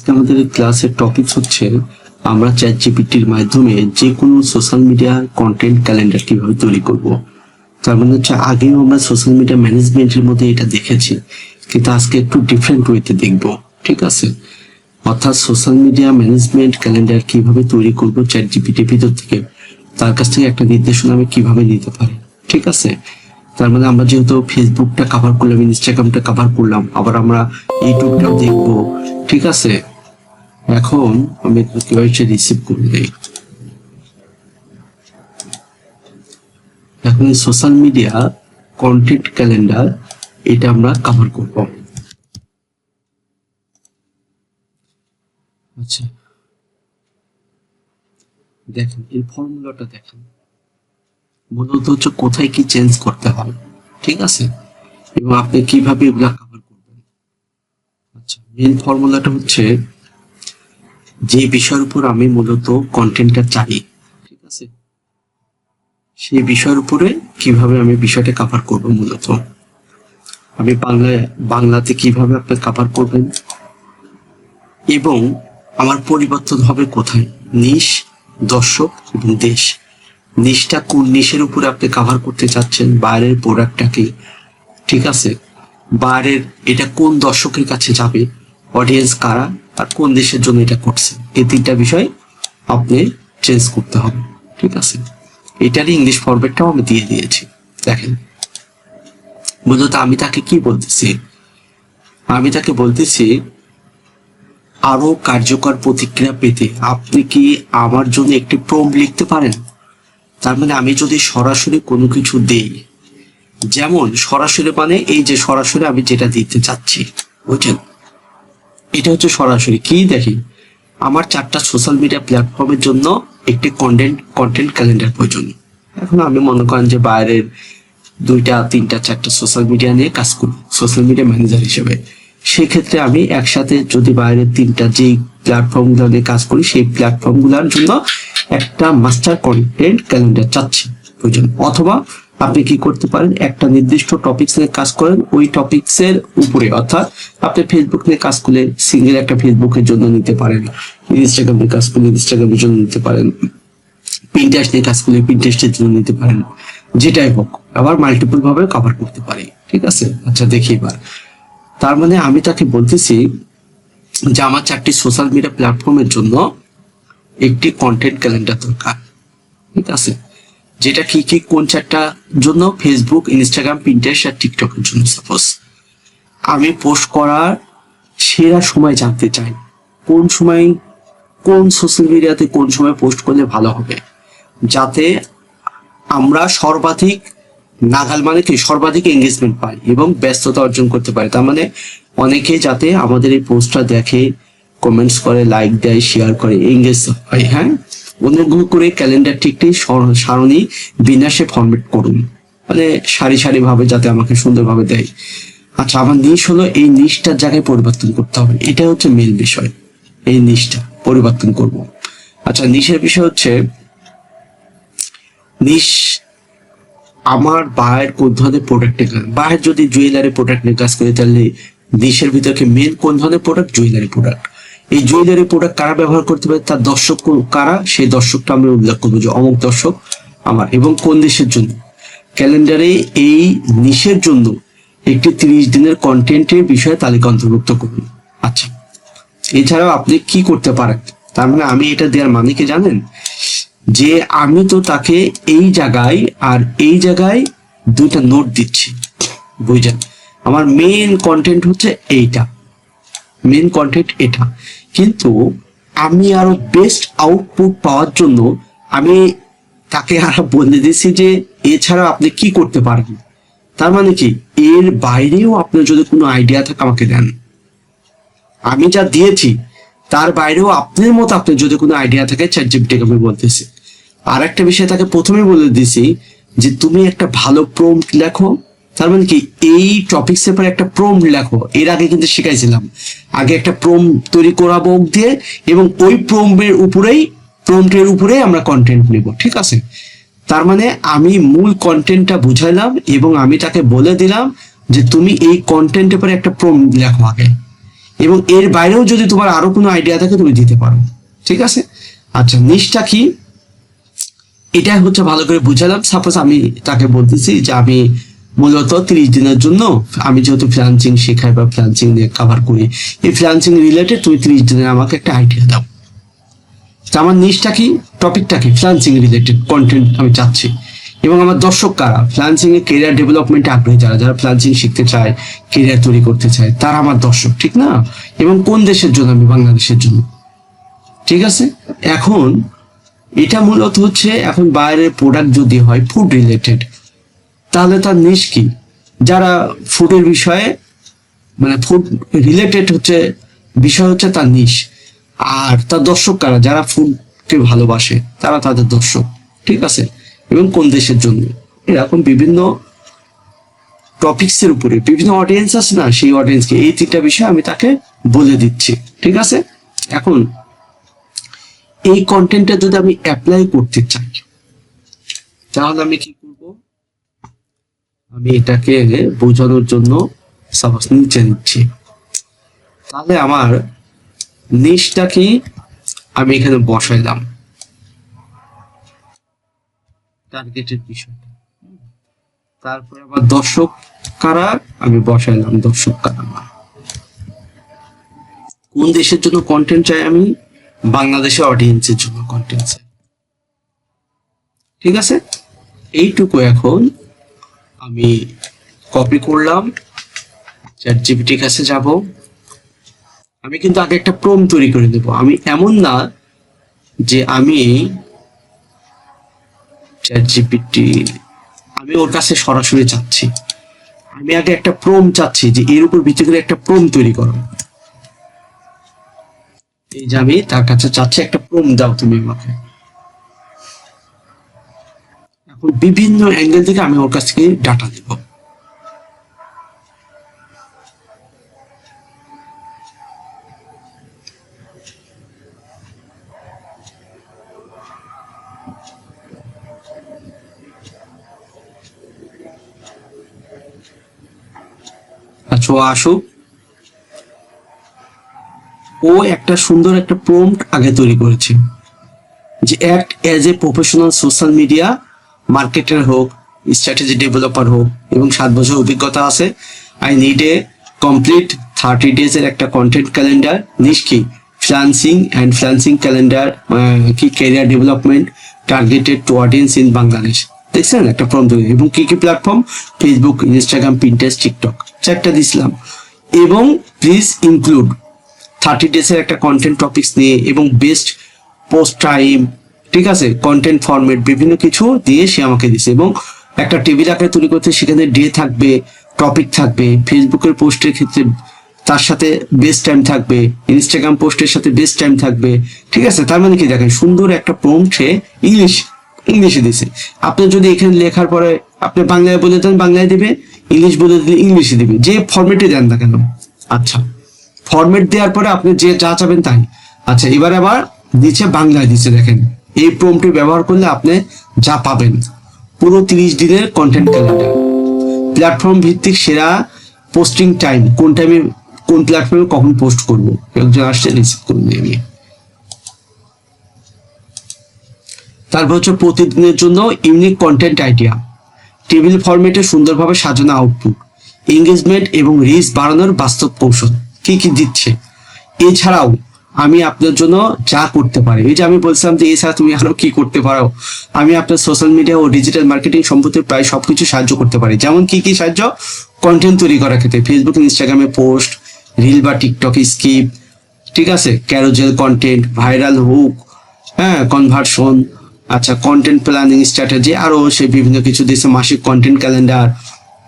আজকে আমাদের ক্লাসের টপিক হচ্ছে আমরা চ্যাট জিপিটির মাধ্যমে যে কোনো সোশ্যাল মিডিয়া কন্টেন্ট ক্যালেন্ডার কীভাবে তৈরি করব। তার মানে হচ্ছে আগেও আমরা সোশ্যাল মিডিয়া ম্যানেজমেন্টের মধ্যে এটা দেখেছি, কিন্তু আজকে একটু ডিফারেন্ট ওয়েতে দেখব, ঠিক আছে? অর্থাৎ সোশ্যাল মিডিয়া ম্যানেজমেন্ট ক্যালেন্ডার কীভাবে তৈরি করব চ্যাট জিপিটির ভিতর থেকে, তার কাছ থেকে একটা নির্দেশনা আমি কীভাবে নিতে পারি, ঠিক আছে? তার মানে আমরা যেহেতু ফেসবুকটা কভার করলাম ইনস্টাগ্রামটা কভার করলাম, আবার আমরা ইউটিউবটাও দেখব, ঠিক আছে? এখন আমি কীভাবে রিসিভ করে দেই। এখন সোশ্যাল মিডিয়া কন্টেন্ট ক্যালেন্ডার এটা আমরা কভার করব। আচ্ছা। দেখেন, এই ফর্মুলাটা দেখেন। মূলত হচ্ছে কোথায় কি চেঞ্জ করতে হয়, ঠিক আছে? এবং আপনি কীভাবে এগুলা কভার করবেন। আচ্ছা মেন ফর্মুলাটা হচ্ছে যে বিষয়ের উপর আমি মূলত কন্টেন্টটা চাই, ঠিক আছে? সেই বিষয়ের উপরে কীভাবে আমি বিষয়টা কভার করব মূলত? আমি বাংলায়, বাংলাতে কীভাবে আপনি কভার করবেন? এবং আমার পরিবর্তন হবে কোথায়? নিশ, দর্শক এবং দেশ। নিশটা কোন নিশের উপরে আপনি কভার করতে চাচ্ছেন? বাইরের প্রোডাক্টটাকে ঠিক আছে? বাইরের, এটা কোন দর্শকের কাছে যাবে? অডিয়েন্স কারা? আর কোন দেশের জন্য এটা করছে এই তিনটা বিষয় আপনি চেঞ্জ করতে হবে, ঠিক আছে? এটারই ইংলিশ ফরম্যাটটাও আমি দিয়ে দিয়েছি, দেখেন। মূলত আমি তাকে কি বলতেছি? আমি তাকে বলতেছি, আরও কার্যকর প্রতিক্রিয়া পেতে আপনি কি আমার জন্য একটি প্রম লিখতে পারেন? তার মানে আমি যদি সরাসরি কোনো কিছু দেই, যেমন সরাসরি মানে এই যে সরাসরি আমি যেটা দিতে চাচ্ছি, বুঝছেন? এটা হচ্ছে সরাসরি। কি দেখি? আমার চারটা সোশ্যাল মিডিয়া প্ল্যাটফর্মের জন্য একটি কন্টেন্ট কন্টেন্ট ক্যালেন্ডার প্রয়োজন। এখন আমি মনে করেন যে বাইরের দুইটা, তিনটা, চারটা সোশ্যাল মিডিয়া নিয়ে কাজ করি সোশ্যাল মিডিয়া ম্যানেজার হিসেবে। সেক্ষেত্রে আমি একসাথে যদি বাইরের তিনটা যেই প্ল্যাটফর্মগুলো নিয়ে কাজ করি, সেই প্ল্যাটফর্মগুলোর জন্য একটা মাস্টার কন্টেন্ট ক্যালেন্ডার চাচ্ছি প্রয়োজন। অথবা আপনি কি করতে পারেন? একটা নির্দিষ্ট টপিকস নিয়ে কাজ করেন। ওই টপিকস এর উপরে, অর্থাৎ আপনি ফেসবুক নিয়ে কাজ করলে সিঙ্গেল একটা ফেসবুকের জন্য নিতে পারেন ইনস্টাগ্রাম নিয়ে কাজ করলে ইনস্টাগ্রামের জন্য নিতে পারেন পিন্টারেস্ট নিয়ে কাজ করলে পিন্টারেস্টের জন্য নিতে পারেন, যেটাই হোক, আবার মাল্টিপল ভাবে কভার করতে পারি, ঠিক আছে? আচ্ছা দেখি এবার। তার মানে আমি তাকে বলতেছি যে আমার চারটি সোশ্যাল মিডিয়া প্ল্যাটফর্মের জন্য একটি কন্টেন্ট ক্যালেন্ডার দরকার, ঠিক আছে? যেটা কি কি, কোন চারটা জন্য? ফেসবুক ইনস্টাগ্রাম পিন্টারেস্ট আর টিকটকের জন্য সাপোজ আমি পোস্ট করার সেরা সময় জানতে চাই। কোন সময়, কোন সোশ্যাল মিডিয়াতে কোন সময় পোস্ট করলে ভালো হবে? যাতে আমরা সর্বাধিক নাগাল মানে কি, সর্বাধিক এঙ্গেজমেন্ট পাই এবং ব্যস্ততা অর্জন করতে পারি। তার মানে অনেকে যাতে আমাদের এই পোস্টটা দেখে কমেন্টস করে লাইক দেয় শেয়ার করে এঙ্গেজ হয় হ্যাঁ? অনুগ্রহ করে ক্যালেন্ডারটি একটি সর- সারণী বিন্যাসে ফরম্যাট করুন। মানে সারি সারি ভাবে যাতে আমাকে সুন্দরভাবে দেয়। আচ্ছা আমার নিশ হলো এই নিশটার জায়গায় পরিবর্তন করতে হবে। এটা হচ্ছে মেন বিষয়। এই নিশটা, পরিবর্তন করব। আচ্ছা নিশের বিষয় হচ্ছে, নিশ আমার বায়ের কোন ধরনের প্রোডাক্ট কাজ বায়ের যদি জুয়েলারি প্রোডাক্ট নিয়ে কাজ করে, তাহলে দেশের ভিতরে মেন কোন ধরনের প্রোডাক্ট জুয়েলারি প্রোডাক্ট এই জুয়েলারি প্রোডাক্ট কারা ব্যবহার করতে পারে, তার দর্শক কারা? সেই দর্শকটা আমি উল্লেখ করব যে অমুক দর্শক আমার, এবং কোন দেশের জন্য? ক্যালেন্ডারে এই নিশের জন্য একটি তিরিশ দিনের কন্টেন্টের বিষয়ে তালিকা অন্তর্ভুক্ত করুন। আচ্ছা এছাড়াও আপনি কি করতে পারেন? তার মানে আমি এটা দেওয়ার মানে কি জানেন? যে আমি তো তাকে এই জায়গায় আর এই জায়গায় দুইটা নোট দিচ্ছি বুঝছেন আমার মেন কন্টেন্ট হচ্ছে এইটা। মেন কন্টেন্ট এটা। কিন্তু আমি আরও বেস্ট আউটপুট পাওয়ার জন্য আমি তাকে আরও বলে দিয়েছি যে, এছাড়া আপনি কি করতে পারেন তার মানে কি, এর বাইরেও আপনার যদি কোনো আইডিয়া থাকে আমাকে দেন। আমি যা দিয়েছি, তার বাইরেও আপনার মতো আপনার যদি কোনো আইডিয়া থাকে চ্যাট জিপিটিকে আমি বলতেছি। আর একটা বিষয় তাকে প্রথমে বলে দিছি যে, তুমি একটা ভালো প্রম্পট লেখো তার মানে কি, এই টপিক্স এর পরে একটা প্রম লেখো, এর আগে কিন্তু শিখাইছিলাম। আগে একটা প্রম তৈরি করাবো দিয়ে, এবং ওই প্রম্পের উপরেই প্রম্পটের উপরে আমরা কন্টেন্ট নেব, ঠিক আছে? তার মানে আমি মূল কন্টেন্টটা বুঝাইলাম, এবং আমি তাকে বলে দিলাম যে তুমি এই কন্টেন্টের পরে একটা প্রম লেখো আগে। এবং এর বাইরেও যদি তোমার আরও কোনো আইডিয়া থাকে, তুমি দিতে পারো, ঠিক আছে? আচ্ছা নিচটা কি? এটা হচ্ছে ভালো করে বুঝালাম। সাপোজ আমি তাকে বলতেছি যে আমি মূলত তিরিশ দিনের জন্য আমি যেহেতু ফ্রিলান্সিং শেখাই বা ফ্রিলান্সিং নিয়ে কভার করি, এই ফ্রিলান্সিং রিলেটেড তুমি তিরিশ দিনের আমাকে একটা আইডিয়া দাও। আমার নিচটা কি? টপিকটা কি? ফ্রিলান্সিং রিলেটেড কন্টেন্ট আমি চাচ্ছি। এবং আমার দর্শক কারা? ফ্রিলান্সিং এ কেরিয়ার ডেভেলপমেন্টে আগ্রহী যারা যারা ফ্রিলান্সিং শিখতে চায় কেরিয়ার তৈরি করতে চায়, তারা আমার দর্শক, ঠিক না? এবং কোন দেশের জন্য? আমি বাংলাদেশের জন্য। ঠিক আছে? এখন এটা মূলত হচ্ছে এখন বাইরের প্রোডাক্ট যদি হয় ফুড রিলেটেড তাহলে তার নিশ কি? যারা ফুডের বিষয়ে মানে ফুড রিলেটেড হচ্ছে, বিষয় হচ্ছে তার নিশ। আর তার দর্শক কারা? যারা ফুডকে ভালোবাসে, তারা তাদের দর্শক। ঠিক আছে? এবং কোন দেশের জন্য? এরকম বিভিন্ন টপিক্সের উপরে, বিভিন্ন অডিয়েন্স আছে না? সেই অডিয়েন্সকে এই তিনটা বিষয় আমি তাকে বলে দিচ্ছি। ঠিক আছে? এখন, এই কন্টেন্টটা যদি আমি অ্যাপ্লাই করতে চাই, তাহলে আমি কি আমি এটাকে বোঝানোর জন্য সাপোজ নিচে নিচ্ছি তাহলে আমার নিচটা কি? আমি এখানে বসাইলাম। টার্গেটের বিষয়টা। তারপরে আবার দর্শক কারা? আমি বসাইলাম দর্শক কারা। কোন দেশের জন্য কন্টেন্ট চাই আমি? বাংলাদেশের অডিয়েন্সের জন্য কন্টেন্ট চাই। ঠিক আছে? এইটুকু এখন আমি কপি করলাম চ্যাট জিপিটির কাছে যাব। আমি কিন্তু আগে একটা প্রম তৈরি করে দেব আমি এমন না যে আমি চ্যাট জিপিটি আমি ওর কাছে সরাসরি চাচ্ছি আমি আগে একটা প্রম চাচ্ছি যে এর উপর ভিত্তি করে একটা প্রম তৈরি করো। এই যে আমি তার কাছে চাচ্ছি একটা প্রম দাও তুমি আমাকে। বিভিন্ন অ্যাঙ্গেল থেকে আমি ওর কাছ থেকে ডাটা দেব আচ্ছা আসুক। ও একটা সুন্দর একটা প্রম্পট আগে তৈরি করেছে, যে act as a professional social media marketer হোক স্ট্র্যাটেজি ডেভেলপার হোক, এবং সাত বছর অভিজ্ঞতা আছে I need a complete thirty days এর একটা কন্টেন্ট ক্যালেন্ডার নিস কি? ফ্লান্সিং অ্যান্ড ফ্লান্সিং ক্যালেন্ডার কি career development targeted to audience in Bangladesh দেখছেন? একটা ফর্ম তৈরি। এবং কি কি platform Facebook Instagram Pinterest TikTok চারটা দিছিলাম। এবং প্লিজ ইনক্লুড থার্টি ডেজের একটা কন্টেন্ট টপিকস নিয়ে, এবং বেস্ট পোস্ট টাইম ঠিক আছে? কন্টেন্ট ফরম্যাট বিভিন্ন কিছু দিয়ে সে আমাকে দিছে এবং একটা টেবিল আকারে তৈরি করতে সেখানে ডে থাকবে টপিক থাকবে, ফেসবুকের পোস্টের ক্ষেত্রে তার সাথে বেস্ট টাইম থাকবে ইনস্টাগ্রাম পোস্টের সাথে বেস্ট টাইম থাকবে, ঠিক আছে? তার মানে কি দেখেন, সুন্দর একটা প্রম্পট ইংলিশ ইংলিশে দিছে। আপনি যদি এখানে লেখার পরে আপনি বাংলায় বলে দেন, বাংলায় দিবে ইংলিশ বলে দিলে ইংলিশে দিবে। যে ফরম্যাটে দেন না কেন? আচ্ছা ফরম্যাট দেওয়ার পরে আপনি যে যা চাবেন তাই। আচ্ছা এবার আবার নিচে বাংলায় দিচ্ছে দেখেন। এই প্রমটি ব্যবহার করলে আপনি যা পাবেন। পুরো তিরিশ দিনের কন্টেন্ট ক্যালেন্ডার প্ল্যাটফর্ম ভিত্তিক সেরা পোস্টিং টাইম কোন টাইমে কোন প্ল্যাটফর্মে কখন পোস্ট করব? একজন আসছে রিসিভ করে নিয়ে আমি তারপর হচ্ছে প্রতিদিনের জন্য ইউনিক কন্টেন্ট আইডিয়া টেবিল ফরম্যাটে সুন্দরভাবে সাজানো আউটপুট এঙ্গেজমেন্ট এবং রিচ বাড়ানোর বাস্তব কৌশল। কি কি দিচ্ছে? এছাড়াও আমি আপনার জন্য যা করতে পারি। এই যে আমি বলছিলাম যে, এছাড়া তুমি আরও কি করতে পারো? আমি আপনার সোশ্যাল মিডিয়া ও ডিজিটাল মার্কেটিং সম্পর্কে প্রায় সবকিছু সাহায্য করতে পারি। যেমন কি কি সাহায্য? কন্টেন্ট তৈরি করার ক্ষেত্রে ফেসবুক ইনস্টাগ্রামে পোস্ট রিল বা টিকটক স্কিপ ঠিক আছে? ক্যারোজেল কন্টেন্ট ভাইরাল হুক হ্যাঁ কনভার্সন আচ্ছা কন্টেন্ট প্ল্যানিং স্ট্র্যাটেজি আরও সে বিভিন্ন কিছু দিয়েছে, মাসিক content calendar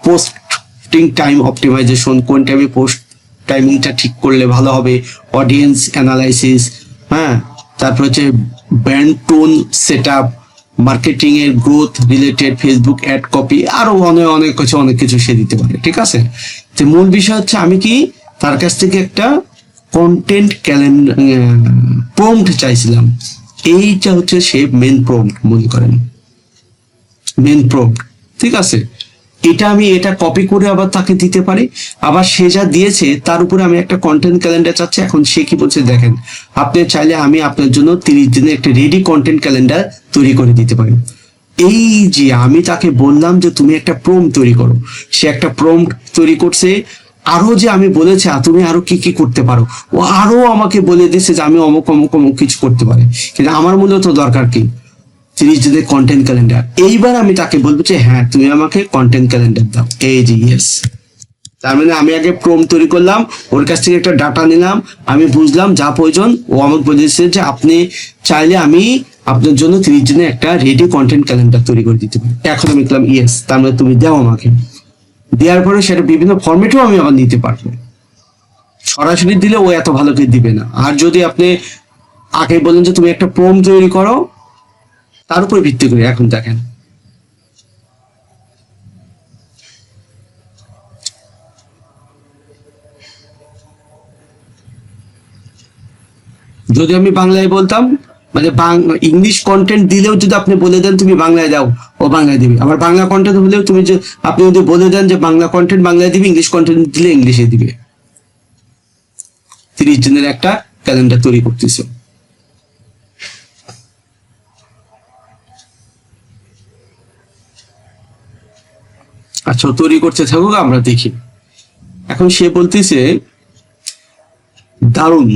posting time optimization কোন টাইমে পোস্ট টাইমিংটা ঠিক করলে ভালো হবে অডিয়েন্স অ্যানালাইসিস হ্যাঁ? তারপর হচ্ছে brand tone set up marketing এর growth related Facebook ad copy আরও অনেক অনেক কিছু অনেক কিছু সে দিতে পারে, ঠিক আছে? তো মূল বিষয় হচ্ছে আমি কি তার কাছ থেকে একটা কন্টেন্ট ক্যালেন্ডার প্রম্পট চাইছিলাম। এইটা হচ্ছে সে মেন প্রম্পট মনে করেন। মেন প্রম্পট ঠিক আছে? এটা আমি এটা কপি করে আবার তাকে দিতে পারি। আবার সে যা দিয়েছে, তার উপরে আমি একটা কন্টেন্ট ক্যালেন্ডার চাচ্ছি। এখন সে কি বলছে দেখেন, আপনি চাইলে আমি আপনার জন্য তিরিশ দিনের একটা রেডি কন্টেন্ট ক্যালেন্ডার তৈরি করে দিতে পারি। এই যে আমি তাকে বললাম যে তুমি একটা প্রোম তৈরি করো। সে একটা প্রোম তৈরি করছে। আরও যে আমি বলেছি তুমি আরও কি কি করতে পারো? ও আরও আমাকে বলে দিচ্ছে যে আমি অমুক অমুক অমুক কিছু করতে পারি। কিন্তু আমার মূলত দরকার কি? তিরিশ দিনের কন্টেন্ট ক্যালেন্ডার এইবার আমি তাকে বলব যে হ্যাঁ তুমি আমাকে কন্টেন্ট ক্যালেন্ডার দাও। এই যে ইয়েস তার মানে আমি আগে প্রোম তৈরি করলাম, ওর কাছ থেকে একটা ডাটা নিলাম, আমি বুঝলাম যা প্রয়োজন, ও আমাকে বলেছে যে, আপনি চাইলে আমি আপনার জন্য তিরিশ দিনে একটা রেডি কন্টেন্ট ক্যালেন্ডার তৈরি করে দিতে পারি। এখন আমি লিখলাম ইয়েস তার মানে তুমি দাও আমাকে। দেওয়ার পরে সেটা বিভিন্ন ফরম্যাটেও আমি আবার নিতে পারব। সরাসরি দিলে ও এত ভালো করে দিবে না। আর যদি আপনি আগে বলেন যে, তুমি একটা প্রোম তৈরি করো তার উপর ভিত্তি করে, এখন দেখেন। যদি আমি বাংলায় বলতাম মানে ইংলিশ কন্টেন্ট দিলেও যদি আপনি বলে দেন, তুমি বাংলায় দাও, ও বাংলায় দিবে। আবার বাংলা কন্টেন্ট হলেও তুমি যে, আপনি যদি বলে দেন যে বাংলা কন্টেন্ট বাংলায় দিবে, ইংলিশ কন্টেন্ট দিলে ইংলিশে দিবে। তিরিশ দিনের একটা ক্যালেন্ডার তৈরি করতেছে। আচ্ছা তৈরি করতে থাকুক, আমরা দেখি। এখন সে বলতেছে, দারুণ,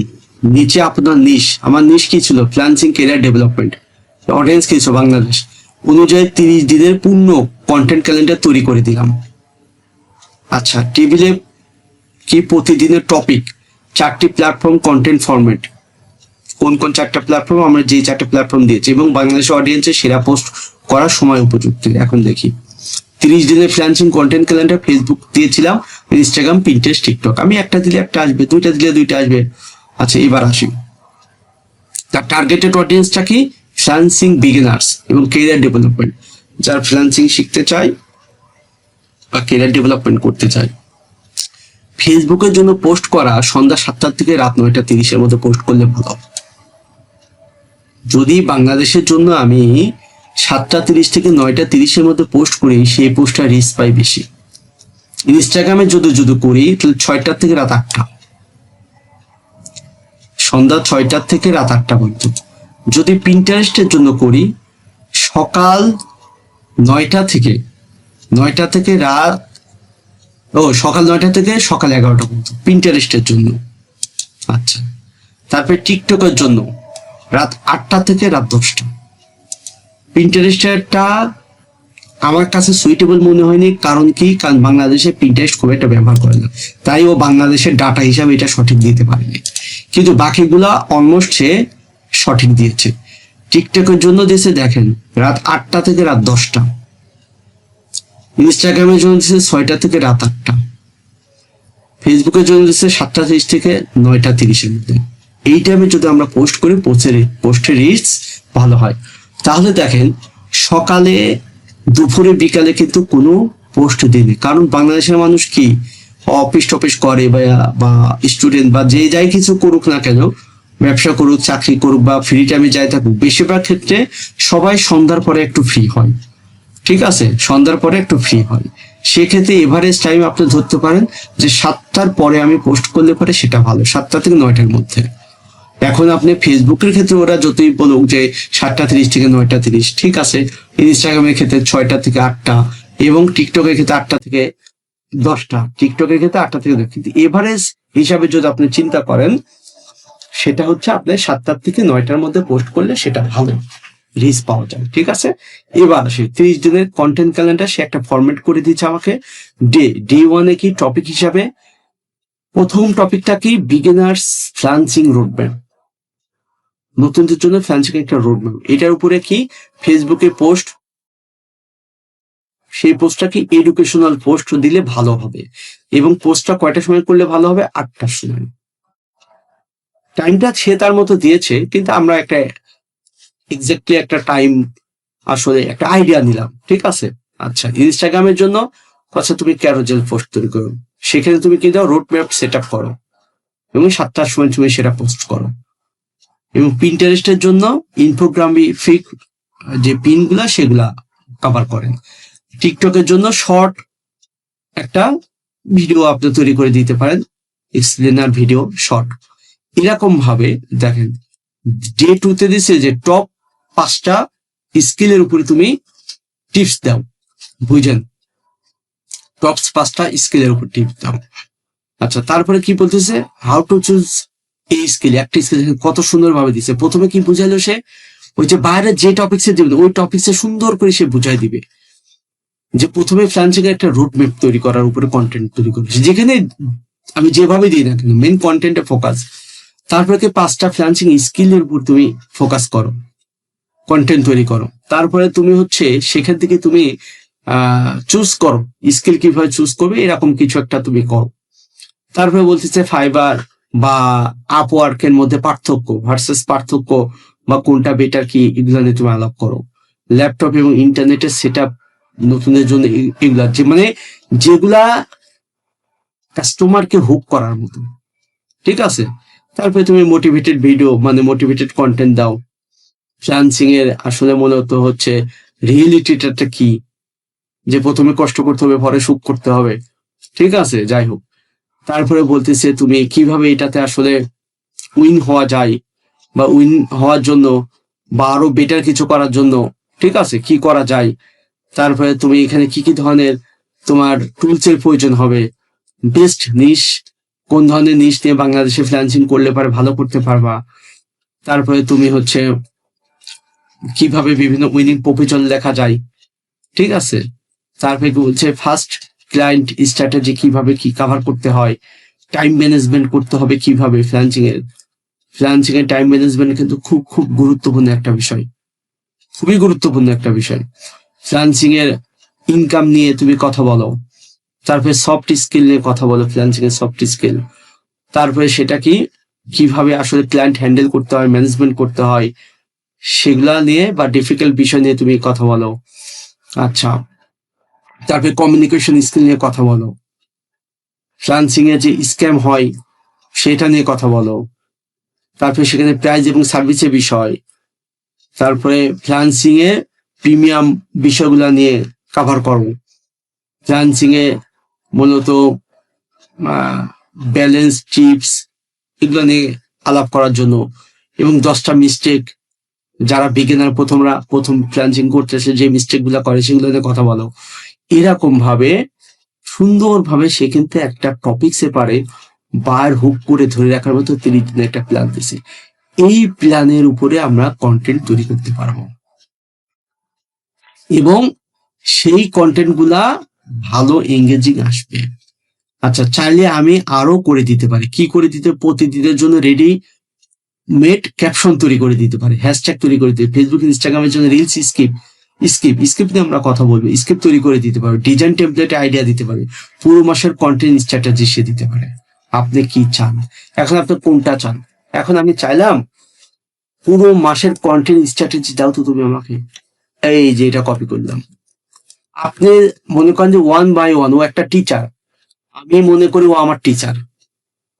নিচে আপনার নিশ আমার নিশ কি ছিল? ফ্লান্সিং কেরিয়ার ডেভেলপমেন্ট অডিয়েন্স কি ছিল? বাংলাদেশ। অনুযায়ী তিরিশ দিনের পূর্ণ কন্টেন্ট ক্যালেন্ডার তৈরি করে দিলাম। আচ্ছা টেবিলে কি প্রতিদিনের টপিক চারটি প্ল্যাটফর্ম কন্টেন্ট ফরম্যাট কোন কোন চারটা প্ল্যাটফর্ম আমরা যে চারটা প্ল্যাটফর্ম দিয়েছি এবং বাংলাদেশ অডিয়েন্সের সেরা পোস্ট করার সময় উপযুক্ত। এখন দেখি। তিরিশ দিনের ফ্রিল্যান্সিং কন্টেন্ট ক্যালেন্ডার ফেসবুক দিয়েছিলাম ইনস্টাগ্রাম পিন্টারেস্ট টিকটক আমি একটা দিলে একটা আসবে, দুইটা দিলে দুইটা আসবে। আচ্ছা এবার আসি। তার টার্গেটেড অডিয়েন্সটা কি? ফ্রিল্যান্সিং বিগিনার্স এবং কেরিয়ার ডেভেলপমেন্ট যারা ফ্রিল্যান্সিং শিখতে চায় বা কেরিয়ার ডেভেলপমেন্ট করতে চায় ফেসবুকের জন্য পোস্ট করা সন্ধ্যা সাতটার থেকে রাত নয়টা তিরিশের মধ্যে পোস্ট করলে ভালো যদি বাংলাদেশের জন্য আমি সাতটা তিরিশ থেকে নয়টা তিরিশের মধ্যে পোস্ট করি, সেই পোস্টটা রিস্ক পাই বেশি। ইনস্টাগ্রামে যদি যদি করি, তাহলে ছয়টার থেকে রাত আটটা। সন্ধ্যা ছয়টার থেকে রাত আটটা পর্যন্ত। যদি প্রিন্টারেস্টের জন্য করি, সকাল নয়টা থেকে নয়টা থেকে রাত, ও, সকাল নয়টা থেকে সকাল এগারোটা পর্যন্ত প্রিন্টারেস্টের জন্য। আচ্ছা। তারপরে টিকটকের জন্য, রাত আটটা থেকে রাত দশটা। পিন্টারেস্টটা আমার কাছে সুইটেবল মনে হয়নি, কারণ কি? কারণ বাংলাদেশে পিন্টারেস্ট খুব একটা ব্যবহার করে না। তাই ও বাংলাদেশের ডাটা হিসাবে এটা সঠিক দিতে পারেনি। কিন্তু বাকিগুলা অলমোস্ট সে সঠিক দিয়েছে। টিকটকের জন্য দিয়েছে, দেখেন, রাত আটটা থেকে রাত দশটা। ইনস্টাগ্রামের জন্য দিচ্ছে ছয়টা থেকে রাত আটটা। ফেসবুকের জন্য দিচ্ছে সাতটা তিরিশ থেকে নয়টা তিরিশের মধ্যে। এই টাইমে যদি আমরা পোস্ট করি পোস্টের পোস্টের রিচ ভালো হয়। তাহলে দেখেন, সকালে দুপুরে, বিকালে কিন্তু কোনো পোস্ট দিনে কারণ বাংলাদেশের মানুষ কি অফিস টফিস করে বা বা স্টুডেন্ট বা যে যাই কিছু করুক না কেন, ব্যবসা করুক, চাকরি করুক বা ফ্রি টাইমে যাই থাকুক, বেশিরভাগ ক্ষেত্রে সবাই সন্ধ্যার পরে একটু ফ্রি হয়। ঠিক আছে? সন্ধ্যার পরে একটু ফ্রি হয়। সেক্ষেত্রে এভারেজ টাইম আপনি ধরতে পারেন যে সাতটার পরে আমি পোস্ট করলে পরে সেটা ভালো, সাতটা থেকে নয়টার মধ্যে। এখন আপনি ফেসবুকের ক্ষেত্রে ওরা যতই বলুক যে সাতটা তিরিশ থেকে নয়টা তিরিশ, ঠিক আছে? ইনস্টাগ্রামের ক্ষেত্রে ছয়টা থেকে আটটা এবং টিকটকের ক্ষেত্রে আটটা থেকে দশটা। টিকটকের ক্ষেত্রে আটটা থেকে দশ কিন্তু এভারেজ হিসাবে যদি আপনি চিন্তা করেন, সেটা হচ্ছে আপনি সাতটার থেকে নয়টার মধ্যে পোস্ট করলে সেটা ভালো রিচ পাওয়া যায়, ঠিক আছে? এবার সে ত্রিশ দিনের কন্টেন্ট ক্যালেন্ডার সে একটা ফরম্যাট করে দিচ্ছে আমাকে। ডে ডে ওয়ানে কি টপিক হিসাবে? প্রথম টপিকটা কি? বিগিনার্স ফ্লান্সিং রোডম্যাপ নতুনদের জন্য ফ্লান্সিং একটা রোডম্যাপ এটার উপরে কি ফেসবুকে পোস্ট সেই পোস্টটা কি এডুকেশনাল পোস্ট দিলে ভালো হবে। এবং পোস্টটা কয়টার সময় করলে ভালো হবে? আটটার সময়। টাইমটা সে তার মতো দিয়েছে, কিন্তু আমরা একটা এক্স্যাক্টলি একটা টাইম আসলে একটা আইডিয়া নিলাম। ঠিক আছে? আচ্ছা ইনস্টাগ্রামের জন্য আচ্ছা তুমি ক্যারোজেল পোস্ট তৈরি করো। সেখানে তুমি কি দাও? রোড ম্যাপ সেট আপ করো। এবং সাতটার সময় তুমি সেটা পোস্ট করো। এবং প্রিন্টারেস্টের জন্য ইনফোগ্রাফিক যে পিনগুলা সেগুলা কভার করেন। টিকটকের জন্য শর্ট একটা ভিডিও আপনি তৈরি করে দিতে পারেন এক্সপ্লেনার ভিডিও শর্ট এরকম ভাবে দেখেন ডে টুতে দিছে যে টপ পাঁচটা স্কিলের উপরে তুমি টিপস দাও, বুঝেন? টপ পাঁচটা স্কিলের উপর টিপস দাও। আচ্ছা তারপরে কি বলতেছে? হাউ টু চুজ এই স্কিল একটা স্কিল কত সুন্দর ভাবে দিছে। প্রথমে কি বুঝাইলো সে? ওই যে বাইরে যে টপিক্সে দিবে, ওই টপিক্সে সুন্দর করে সে বুঝাই দিবে। যে প্রথমে ফ্রান্সিং একটা রুট ম্যাপ তৈরি করার উপরে কন্টেন্ট তৈরি করেছে যেখানে আমি যেভাবে দিই না কিন্তু মেন কন্টেন্টে ফোকাস তারপরে কি পাঁচটা ফ্রান্সিং স্কিলের উপর তুমি ফোকাস করো কন্টেন্ট তৈরি করো। তারপরে তুমি হচ্ছে সেখান থেকে তুমি চুজ করো স্কিল কীভাবে চুজ করবে, এরকম কিছু একটা তুমি করো। তারপরে বলতেছে ফাইবার বা আপওয়ার্কের মধ্যে পার্থক্য ভার্সেস পার্থক্য বা কোনটা বেটার কি এগুলো নিয়ে তুমি আলাপ করো। ল্যাপটপ এবং ইন্টারনেটের সেট আপ নতুনদের জন্য এগুলা যে মানে যেগুলা কাস্টমারকে হুক করার মতো। ঠিক আছে? তারপরে তুমি মোটিভেটেড ভিডিও মানে মোটিভেটেড কন্টেন্ট দাও। ফ্রান্সিং এর আসলে মূলত হচ্ছে রিয়েলিটিটা কি? যে প্রথমে কষ্ট করতে হবে, পরে সুখ করতে হবে। ঠিক আছে? যাই হোক। তারপরে বলতেছে, তুমি কীভাবে এটাতে আসলে উইন হওয়া যায় বা উইন হওয়ার জন্য বা আরও বেটার কিছু করার জন্য, ঠিক আছে, কি করা যায়? তারপরে তুমি এখানে কি কি ধরনের তোমার টুলস এর প্রয়োজন হবে? বেস্ট নিশ কোন ধরনের নিশ নিয়ে বাংলাদেশে ফ্রিল্যান্সিং করলে পারে ভালো করতে পারবা? তারপরে তুমি হচ্ছে কীভাবে বিভিন্ন উইনিং প্রপোজাল লেখা যায়? ঠিক আছে? তারপরে বলছে ফার্স্ট ক্লায়েন্ট স্ট্র্যাটেজি কীভাবে কি কভার করতে হয় টাইম ম্যানেজমেন্ট করতে হবে কীভাবে ফ্রিল্যান্সিং এর ফ্রিল্যান্সিং এর টাইম ম্যানেজমেন্ট কিন্তু খুব খুব গুরুত্বপূর্ণ একটা বিষয়। খুবই গুরুত্বপূর্ণ একটা বিষয়। ফ্রিল্যান্সিং এর ইনকাম নিয়ে তুমি কথা বলো, তারপরে সফট স্কিল নিয়ে কথা বলো ফ্রিল্যান্সিং এর সফট স্কিল তারপরে সেটা কি, কীভাবে আসলে ক্লায়েন্ট হ্যান্ডেল করতে হয় ম্যানেজমেন্ট করতে হয়, সেগুলা নিয়ে বা ডিফিকাল্ট বিষয় নিয়ে তুমি কথা বলো। আচ্ছা। তারপরে কমিউনিকেশন স্কিল নিয়ে কথা বলো। ফ্রান্সিং এ যে স্ক্যাম হয়, সেটা নিয়ে কথা বলো। তারপরে সেখানে প্রাইস এবং সার্ভিসের বিষয়। তারপরে ফ্রান্সিং এ প্রিমিয়াম বিষয়গুলা নিয়ে কভার করো। ফ্রান্সিং এ মূলত ব্যালেন্স টিপস এগুলো নিয়ে আলাপ করার জন্য। এবং দশটা মিস্টেক যারা বিগিনার প্রথমরা, প্রথম ফ্রান্সিং করতেছে, যে মিস্টেকগুলা করে, সেগুলো নিয়ে কথা বলো। এরকম ভাবে, সুন্দরভাবে সে কিন্তু একটা টপিক্সে পারে, বার হুক করে ধরে রাখার মতো তিনি তিনি একটা প্ল্যান দিছে। এই প্ল্যানের উপরে আমরা কন্টেন্ট তৈরি করতে পারব। এবং সেই কন্টেন্টগুলা ভালো এঙ্গেজিং আসবে। আচ্ছা চাইলে আমি আরও করে দিতে পারি। কি করে দিতে? প্রতিদিনের জন্য রেডি মেড ক্যাপশন তৈরি করে দিতে পারি। হ্যাশট্যাগ তৈরি করে দিতে ফেসবুক ইনস্টাগ্রামের জন্য রিলস স্কিপ স্কিপ স্কিপ নিয়ে আমরা কথা বলব। স্কিপ তৈরি করে দিতে পারবে ডিজাইন টেমপ্লেট আইডিয়া দিতে পারে। পুরো মাসের কন্টেন্ট স্ট্র্যাটেজি সে দিতে পারে। আপনি কি চান? এখন আপনি কোনটা চান? এখন আমি চাইলাম, পুরো মাসের কন্টেন্ট স্ট্র্যাটেজি দাও তো তুমি আমাকে। এই যে এটা কপি করলাম। আপনি মনে করেন যে ওয়ান বাই ওয়ান ও একটা টিচার আমি মনে করি ও আমার টিচার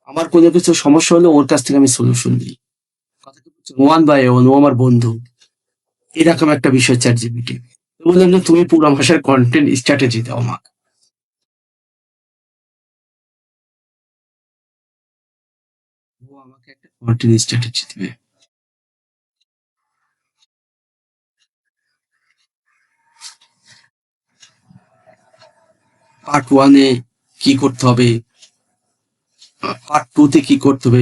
আমার কোনো কিছু সমস্যা হলে ওর কাছ থেকে আমি সলিউশন দিই ওয়ান বাই ওয়ান ও আমার বন্ধু। এরকম একটা বিষয় চ্যাট জিপিটি বললাম যে, তুমি পুরো মাসের কন্টেন্ট স্ট্র্যাটেজি দাও আমাকে কন্টেন্ট স্ট্র্যাটেজি দিবে। পার্ট ওয়ানে কি করতে হবে? পার্ট টু তে কি করতে হবে?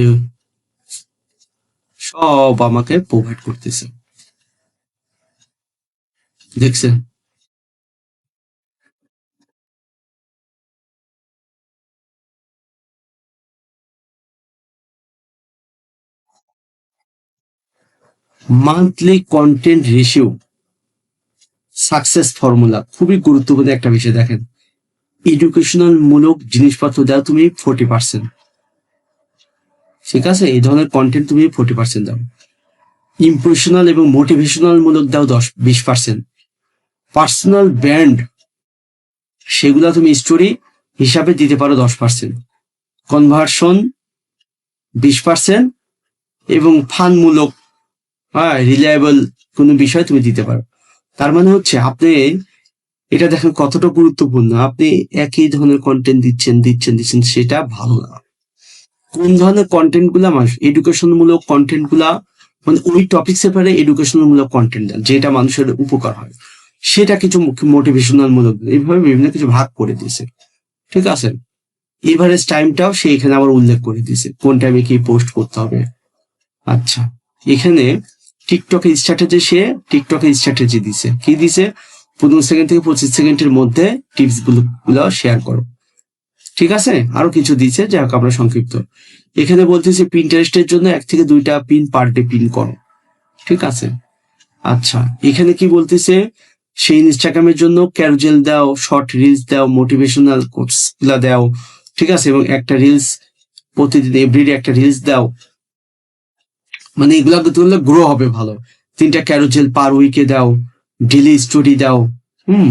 সব আমাকে প্রোভাইড করতেছে। দেখছেন monthly content ratio success formula খুবই গুরুত্বপূর্ণ একটা বিষয় দেখেন। এডুকেশনাল মূলক জিনিসপত্র দাও তুমি ফোর্টি পার্সেন্ট ঠিক আছে? এই ধরনের কন্টেন্ট তুমি ফোর্টি পার্সেন্ট দাও। ইম্প্রেশনাল এবং মোটিভেশনাল মূলক দাও দশ, বিশ পার্সেন্ট পার্সোনাল ব্র্যান্ড সেগুলা তুমি স্টোরি হিসাবে দিতে পারো দশ পার্সেন্ট কনভার্সন বিশ পার্সেন্ট এবং ফানমূলক হ্যাঁ রিলায়েবল কোনো বিষয় তুমি দিতে পারো। তার মানে হচ্ছে আপনি এটা দেখেন কতটা গুরুত্বপূর্ণ। আপনি একই ধরনের কন্টেন্ট দিচ্ছেন দিচ্ছেন দিচ্ছেন, সেটা ভালো না। কোন ধরনের কন্টেন্টগুলা মানুষ এডুকেশন মূলক কন্টেন্টগুলা মানে ওই টপিক সেপারে এডুকেশন মূলক কন্টেন্ট যেটা মানুষের উপকার হয়। সেটা কিছু মোটিভেশনাল মূলক এইভাবে বিভিন্ন কিছু ভাগ করে দিয়েছে। ঠিক আছে? এভারেজ টাইমটাও সে এখানে আবার উল্লেখ করে দিয়েছে, কোন টাইমে কি পোস্ট করতে হবে। আচ্ছা এখানে টিকটকের স্ট্র্যাটেজি সে টিকটকের স্ট্র্যাটেজি দিছে কি দিছে পনেরো সেকেন্ড থেকে পঁচিশ সেকেন্ডের মধ্যে টিপসগুলো শেয়ার করো। ঠিক আছে? আরও কিছু দিছে যাই হোক আমরা সংক্ষিপ্ত। এখানে বলতেছে পিন্টারেস্টের জন্য এক থেকে দুইটা পিন পার ডে পিন করো। ঠিক আছে? আচ্ছা এখানে কি বলতেছে? সেই ইনস্টাগ্রামের জন্য ক্যারোজেল দাও শর্ট রিলস দাও মোটিভেশনাল কোটসগুলা দাও, ঠিক আছে? এবং একটা রিলস প্রতিদিন এভরিডে একটা রিলস দাও। মানে এগুলা করলে গ্রো হবে ভালো। তিনটা ক্যারোজেল পার উইকে দাও ডেলি স্টোরি দাও, হুম?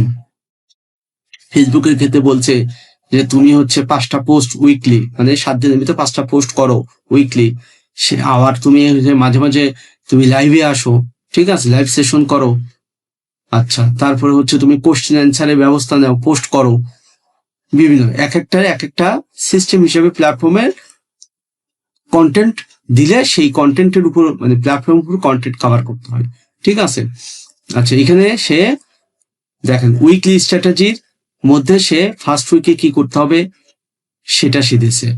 ফেসবুকের ক্ষেত্রে বলছে যে তুমি হচ্ছে পাঁচটা পোস্ট উইকলি মানে সাত দিনের ভিতরে পাঁচটা পোস্ট করো উইকলি সে আবার তুমি মাঝে মাঝে তুমি লাইভে আসো, ঠিক আছে? লাইভ সেশন করো। আচ্ছা তারপরে হচ্ছে তুমি কোশ্চেন অ্যান্সারের ব্যবস্থা নাও পোস্ট করো। বিভিন্ন, এক একটা এক একটা সিস্টেম হিসেবে প্ল্যাটফর্মের কন্টেন্ট দিলে সেই কন্টেন্টের উপর মানে প্ল্যাটফর্ম উপর কন্টেন্ট কভার করতে হয়। ঠিক আছে? আচ্ছা এখানে সে, দেখেন উইকলি স্ট্র্যাটেজির মধ্যে সে ফার্স্ট উইকে কি করতে হবে, সেটা শিখেছে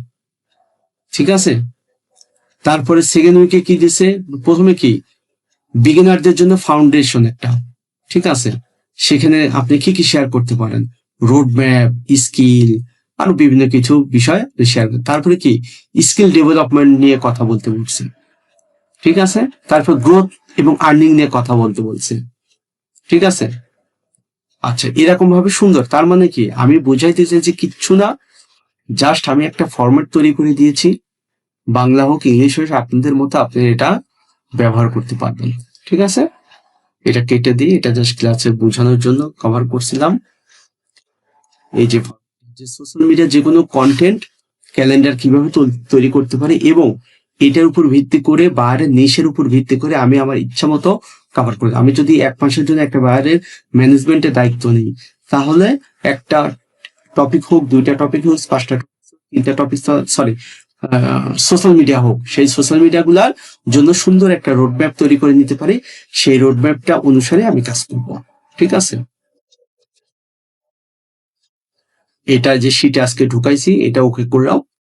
ঠিক আছে? তারপরে সেকেন্ড উইকে কি দিছে প্রথমে কি? বিগিনারদের জন্য ফাউন্ডেশন একটা। ঠিক আছে? সেখানে আপনি কি কি শেয়ার করতে পারেন? রোড ম্যাপ স্কিল আরও বিভিন্ন কিছু বিষয় শেয়ার তারপরে কি? স্কিল ডেভেলপমেন্ট নিয়ে কথা বলতে বলছে। ঠিক আছে? তারপর গ্রোথ এবং আর্নিং নিয়ে কথা বলতে বলছে। ঠিক আছে? আচ্ছা এরকম ভাবে সুন্দর। তার মানে কি? আমি বোঝাইতে চাইছি কিচ্ছু না। জাস্ট আমি একটা ফরম্যাট তৈরি করে দিয়েছি। বাংলা হোক, ইংলিশ হোক, আপনাদের মতো আপনি এটা ব্যবহার করতে পারবেন। ঠিক আছে? এটা কেটে দিই এটা জাস্ট ক্লাসে বোঝানোর জন্য কভার করছিলাম। এই যে সোশ্যাল মিডিয়া যে কোনো কন্টেন্ট ক্যালেন্ডার কীভাবে তৈরি করতে পারে এবং এটার উপর ভিত্তি করে বাইরের নেশের উপর ভিত্তি করে আমি আমার ইচ্ছা মতো কভার করি। আমি যদি এক মাসের জন্য একটা বাইরের ম্যানেজমেন্টের দায়িত্ব নিই, তাহলে একটা টপিক হোক, দুইটা টপিক হোক, পাঁচটা তিনটা টপিক সরি সোশ্যাল মিডিয়া হোক, সেই সোশ্যাল মিডিয়া গুলার জন্য সুন্দর একটা রোডম্যাপ তৈরি করে নিতে পারি। সেই রোডম্যাপটা অনুসারে আমি কাজ করব। ঠিক আছে? এটা যে শীটে আজকে ঢুকাইছি, এটা ওকে করলাম